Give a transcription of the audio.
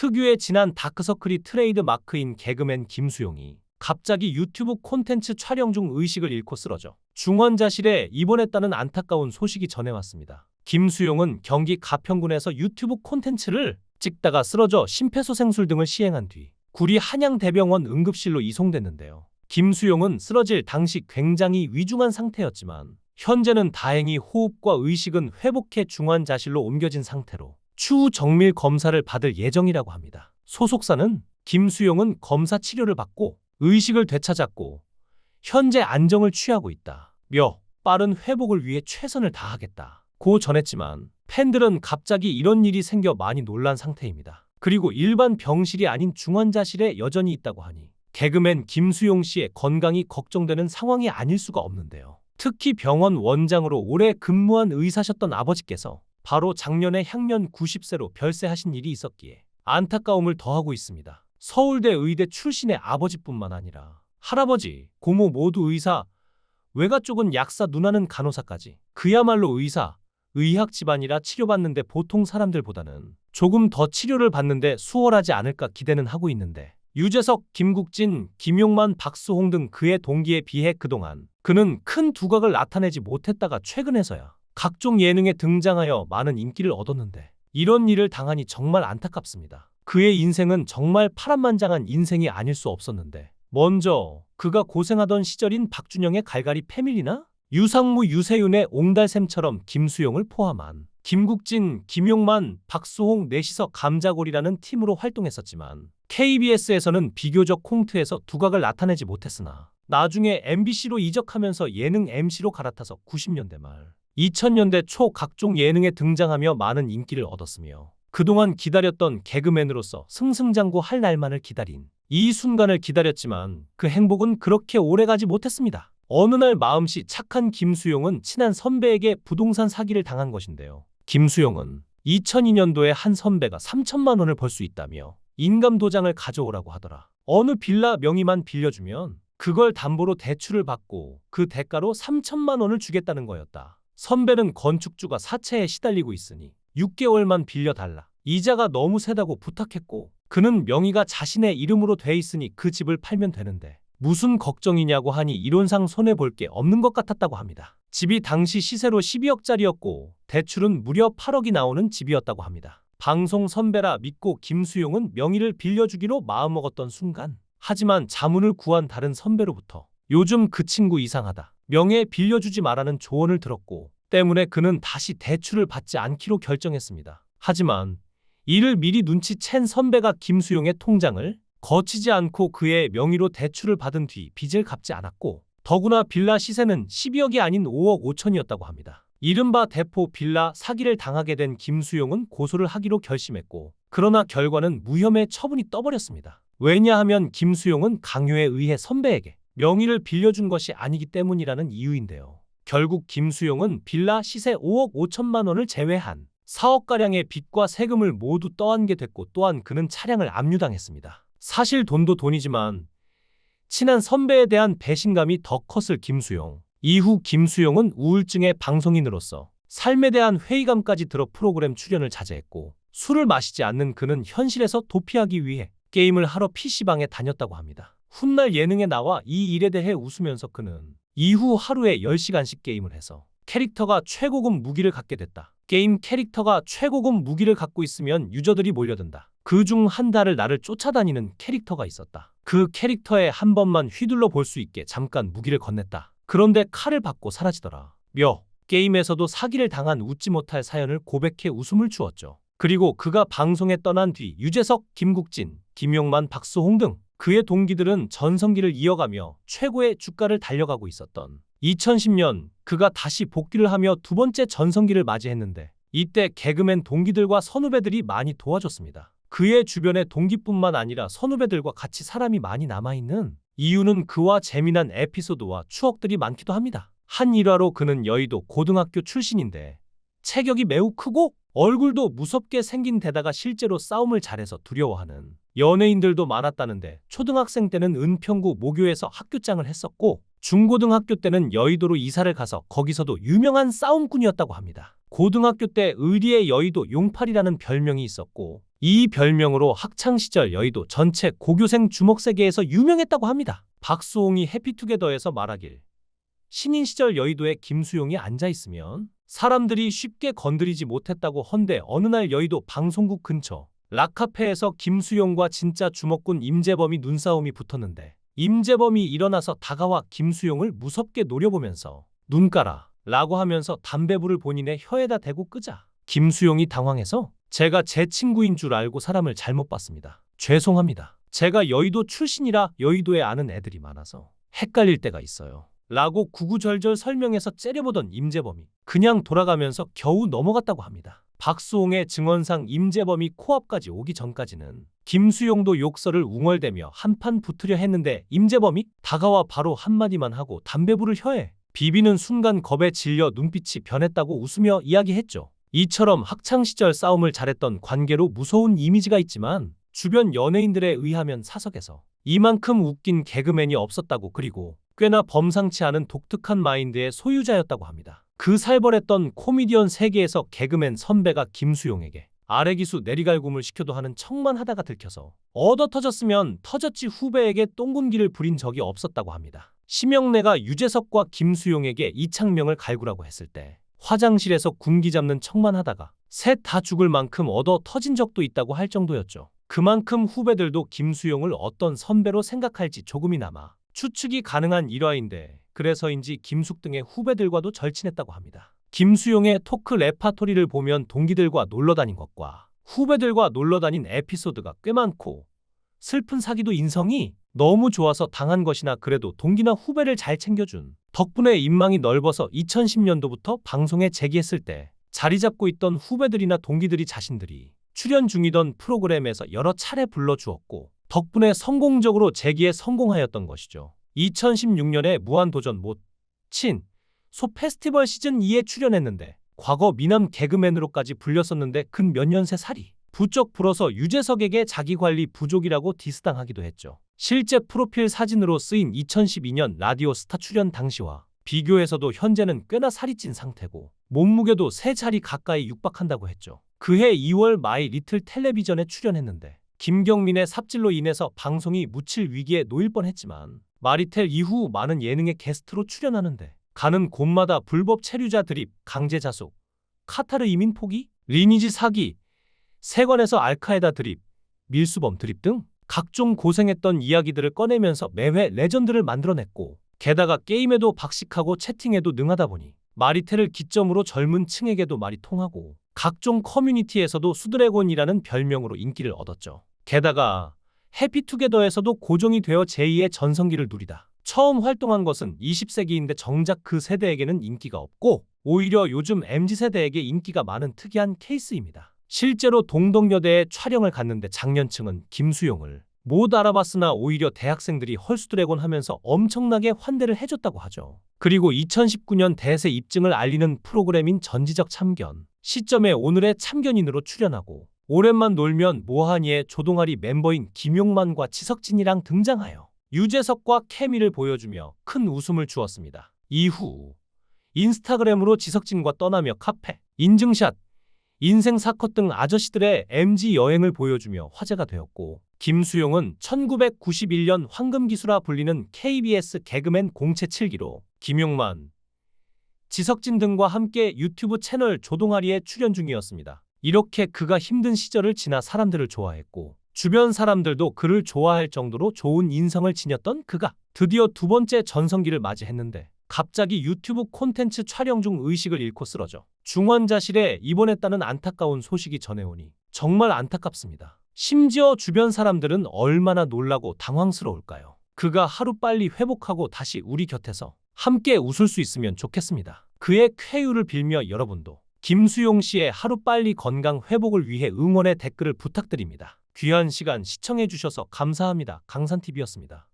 특유의 진한 다크서클이 트레이드 마크인 개그맨 김수용이 갑자기 유튜브 콘텐츠 촬영 중 의식을 잃고 쓰러져 중환자실에 입원했다는 안타까운 소식이 전해왔습니다. 김수용은 경기 가평군에서 유튜브 콘텐츠를 찍다가 쓰러져 심폐소생술 등을 시행한 뒤 구리 한양대병원 응급실로 이송됐는데요. 김수용은 쓰러질 당시 굉장히 위중한 상태였지만 현재는 다행히 호흡과 의식은 회복해 중환자실로 옮겨진 상태로 추후 정밀 검사를 받을 예정이라고 합니다. 소속사는 김수용은 검사 치료를 받고 의식을 되찾았고 현재 안정을 취하고 있다. 며 빠른 회복을 위해 최선을 다하겠다. 고 전했지만 팬들은 갑자기 이런 일이 생겨 많이 놀란 상태입니다. 그리고 일반 병실이 아닌 중환자실에 여전히 있다고 하니 개그맨 김수용 씨의 건강이 걱정되는 상황이 아닐 수가 없는데요. 특히 병원 원장으로 오래 근무한 의사셨던 아버지께서 바로 작년에 향년 90세로 별세하신 일이 있었기에 안타까움을 더하고 있습니다. 서울대 의대 출신의 아버지뿐만 아니라 할아버지, 고모 모두 의사, 외가 쪽은 약사, 누나는 간호사까지 그야말로 의사, 의학 집안이라 치료받는데 보통 사람들보다는 조금 더 치료를 받는데 수월하지 않을까 기대는 하고 있는데 유재석, 김국진, 김용만, 박수홍 등 그의 동기에 비해 그동안 그는 큰 두각을 나타내지 못했다가 최근에서야 각종 예능에 등장하여 많은 인기를 얻었는데 이런 일을 당하니 정말 안타깝습니다. 그의 인생은 정말 파란만장한 인생이 아닐 수 없었는데 먼저 그가 고생하던 시절인 박준영의 갈갈이 패밀리나 유상무 유세윤의 옹달샘처럼 김수용을 포함한 김국진, 김용만, 박수홍 넷이서 감자골이라는 팀으로 활동했었지만 KBS에서는 비교적 콩트에서 두각을 나타내지 못했으나 나중에 MBC로 이적하면서 예능 MC로 갈아타서 90년대 말 2000년대 초 각종 예능에 등장하며 많은 인기를 얻었으며 그동안 기다렸던 개그맨으로서 승승장구 할 날만을 기다린 이 순간을 기다렸지만 그 행복은 그렇게 오래가지 못했습니다. 어느 날 마음씨 착한 김수용은 친한 선배에게 부동산 사기를 당한 것인데요. 김수용은 2002년도에 한 선배가 3천만 원을 벌 수 있다며 인감 도장을 가져오라고 하더라. 어느 빌라 명의만 빌려주면 그걸 담보로 대출을 받고 그 대가로 3천만 원을 주겠다는 거였다. 선배는 건축주가 사채에 시달리고 있으니 6개월만 빌려달라. 이자가 너무 세다고 부탁했고 그는 명의가 자신의 이름으로 돼 있으니 그 집을 팔면 되는데 무슨 걱정이냐고 하니 이론상 손해볼 게 없는 것 같았다고 합니다. 집이 당시 시세로 12억짜리였고 대출은 무려 8억이 나오는 집이었다고 합니다. 방송 선배라 믿고 김수용은 명의를 빌려주기로 마음먹었던 순간 하지만 자문을 구한 다른 선배로부터 요즘 그 친구 이상하다. 명예 빌려주지 말라는 조언을 들었고 때문에 그는 다시 대출을 받지 않기로 결정했습니다. 하지만 이를 미리 눈치챈 선배가 김수용의 통장을 거치지 않고 그의 명의로 대출을 받은 뒤 빚을 갚지 않았고 더구나 빌라 시세는 12억이 아닌 5억 5천이었다고 합니다. 이른바 대포 빌라 사기를 당하게 된 김수용은 고소를 하기로 결심했고 그러나 결과는 무혐의 처분이 떠버렸습니다. 왜냐하면 김수용은 강요에 의해 선배에게 명의를 빌려준 것이 아니기 때문이라는 이유인데요. 결국 김수용은 빌라 시세 5억 5천만 원을 제외한 4억가량의 빚과 세금을 모두 떠안게 됐고 또한 그는 차량을 압류당했습니다. 사실 돈도 돈이지만 친한 선배에 대한 배신감이 더 컸을 김수용. 이후 김수용은 우울증의 방송인으로서 삶에 대한 회의감까지 들어 프로그램 출연을 자제했고 술을 마시지 않는 그는 현실에서 도피하기 위해 게임을 하러 PC방에 다녔다고 합니다. 훗날 예능에 나와 이 일에 대해 웃으면서 그는 이후 하루에 10시간씩 게임을 해서 캐릭터가 최고급 무기를 갖게 됐다. 게임 캐릭터가 최고급 무기를 갖고 있으면 유저들이 몰려든다. 그 중 한 달을 나를 쫓아다니는 캐릭터가 있었다. 그 캐릭터에 한 번만 휘둘러 볼 수 있게 잠깐 무기를 건넸다. 그런데 칼을 받고 사라지더라. 며 게임에서도 사기를 당한 웃지 못할 사연을 고백해 웃음을 주었죠. 그리고 그가 방송에 떠난 뒤 유재석, 김국진, 김용만, 박수홍 등 그의 동기들은 전성기를 이어가며 최고의 주가를 달려가고 있었던 2010년 그가 다시 복귀를 하며 두 번째 전성기를 맞이했는데 이때 개그맨 동기들과 선후배들이 많이 도와줬습니다. 그의 주변에 동기뿐만 아니라 선후배들과 같이 사람이 많이 남아있는 이유는 그와 재미난 에피소드와 추억들이 많기도 합니다. 한 일화로 그는 여의도 고등학교 출신인데 체격이 매우 크고 얼굴도 무섭게 생긴 데다가 실제로 싸움을 잘해서 두려워하는 연예인들도 많았다는데 초등학생 때는 은평구 모교에서 학교장을 했었고 중고등학교 때는 여의도로 이사를 가서 거기서도 유명한 싸움꾼이었다고 합니다. 고등학교 때 의리의 여의도 용팔이라는 별명이 있었고 이 별명으로 학창 시절 여의도 전체 고교생 주먹 세계에서 유명했다고 합니다. 박수홍이 해피투게더에서 말하길 신인 시절 여의도에 김수용이 앉아 있으면 사람들이 쉽게 건드리지 못했다고 헌데 어느 날 여의도 방송국 근처 락카페에서 김수용과 진짜 주먹군 임재범이 눈싸움이 붙었는데 임재범이 일어나서 다가와 김수용을 무섭게 노려보면서 눈 까라 라고 하면서 담배불을 본인의 혀에다 대고 끄자 김수용이 당황해서 제가 제 친구인 줄 알고 사람을 잘못 봤습니다. 죄송합니다. 제가 여의도 출신이라 여의도에 아는 애들이 많아서 헷갈릴 때가 있어요. 라고 구구절절 설명해서 째려보던 임재범이 그냥 돌아가면서 겨우 넘어갔다고 합니다. 박수홍의 증언상 임재범이 코앞까지 오기 전까지는 김수용도 욕설을 웅얼대며 한판 붙으려 했는데 임재범이 다가와 바로 한마디만 하고 담배불을 혀에 비비는 순간 겁에 질려 눈빛이 변했다고 웃으며 이야기했죠. 이처럼 학창시절 싸움을 잘했던 관계로 무서운 이미지가 있지만 주변 연예인들에 의하면 사석에서 이만큼 웃긴 개그맨이 없었다고 그리고 꽤나 범상치 않은 독특한 마인드의 소유자였다고 합니다. 그 살벌했던 코미디언 세계에서 개그맨 선배가 김수용에게 아래 기수 내리갈굼을 시켜도 하는 척만 하다가 들켜서 얻어 터졌으면 터졌지 후배에게 똥군기를 부린 적이 없었다고 합니다. 심영래가 유재석과 김수용에게 이창명을 갈구라고 했을 때 화장실에서 군기 잡는 척만 하다가 셋 다 죽을 만큼 얻어 터진 적도 있다고 할 정도였죠. 그만큼 후배들도 김수용을 어떤 선배로 생각할지 조금이나마 추측이 가능한 일화인데 그래서인지 김숙 등의 후배들과도 절친했다고 합니다. 김수용의 토크 레파토리를 보면 동기들과 놀러 다닌 것과 후배들과 놀러 다닌 에피소드가 꽤 많고 슬픈 사기도 인성이 너무 좋아서 당한 것이나 그래도 동기나 후배를 잘 챙겨준 덕분에 인망이 넓어서 2010년도부터 방송에 재기했을 때 자리 잡고 있던 후배들이나 동기들이 자신들이 출연 중이던 프로그램에서 여러 차례 불러주었고 덕분에 성공적으로 재기에 성공하였던 것이죠. 2016년에 무한도전 못, 친, 소 페스티벌 시즌 2에 출연했는데 과거 미남 개그맨으로까지 불렸었는데 근 몇 년 새 살이 부쩍 불어서 유재석에게 자기 관리 부족이라고 디스당하기도 했죠. 실제 프로필 사진으로 쓰인 2012년 라디오 스타 출연 당시와 비교해서도 현재는 꽤나 살이 찐 상태고 몸무게도 세 자리 가까이 육박한다고 했죠. 그해 2월 마이 리틀 텔레비전에 출연했는데 김경민의 삽질로 인해서 방송이 묻힐 위기에 놓일 뻔했지만 마리텔 이후 많은 예능에 게스트로 출연하는데 가는 곳마다 불법 체류자 드립, 강제 자숙, 카타르 이민 포기, 리니지 사기, 세관에서 알카에다 드립, 밀수범 드립 등 각종 고생했던 이야기들을 꺼내면서 매회 레전드를 만들어냈고 게다가 게임에도 박식하고 채팅에도 능하다 보니 마리텔을 기점으로 젊은 층에게도 말이 통하고 각종 커뮤니티에서도 수드래곤이라는 별명으로 인기를 얻었죠. 게다가 해피투게더에서도 고정이 되어 제2의 전성기를 누리다. 처음 활동한 것은 20세기인데 정작 그 세대에게는 인기가 없고 오히려 요즘 MZ세대에게 인기가 많은 특이한 케이스입니다. 실제로 동덕여대에 촬영을 갔는데 장년층은 김수용을 못 알아봤으나 오히려 대학생들이 헐수드래곤 하면서 엄청나게 환대를 해줬다고 하죠. 그리고 2019년 대세 입증을 알리는 프로그램인 전지적 참견 시점에 오늘의 참견인으로 출연하고 오랜만 놀면 뭐하니의 조동아리 멤버인 김용만과 지석진이랑 등장하여 유재석과 케미를 보여주며 큰 웃음을 주었습니다. 이후 인스타그램으로 지석진과 떠나며 카페, 인증샷, 인생 사컷 등 아저씨들의 MG 여행을 보여주며 화제가 되었고 김수용은 1991년 황금기수라 불리는 KBS 개그맨 공채 7기로 김용만, 지석진 등과 함께 유튜브 채널 조동아리에 출연 중이었습니다. 이렇게 그가 힘든 시절을 지나 사람들을 좋아했고 주변 사람들도 그를 좋아할 정도로 좋은 인성을 지녔던 그가 드디어 두 번째 전성기를 맞이했는데 갑자기 유튜브 콘텐츠 촬영 중 의식을 잃고 쓰러져 중환자실에 입원했다는 안타까운 소식이 전해오니 정말 안타깝습니다. 심지어 주변 사람들은 얼마나 놀라고 당황스러울까요? 그가 하루빨리 회복하고 다시 우리 곁에서 함께 웃을 수 있으면 좋겠습니다. 그의 쾌유를 빌며 여러분도 김수용 씨의 하루빨리 건강 회복을 위해 응원의 댓글을 부탁드립니다. 귀한 시간 시청해주셔서 감사합니다. 강산TV였습니다.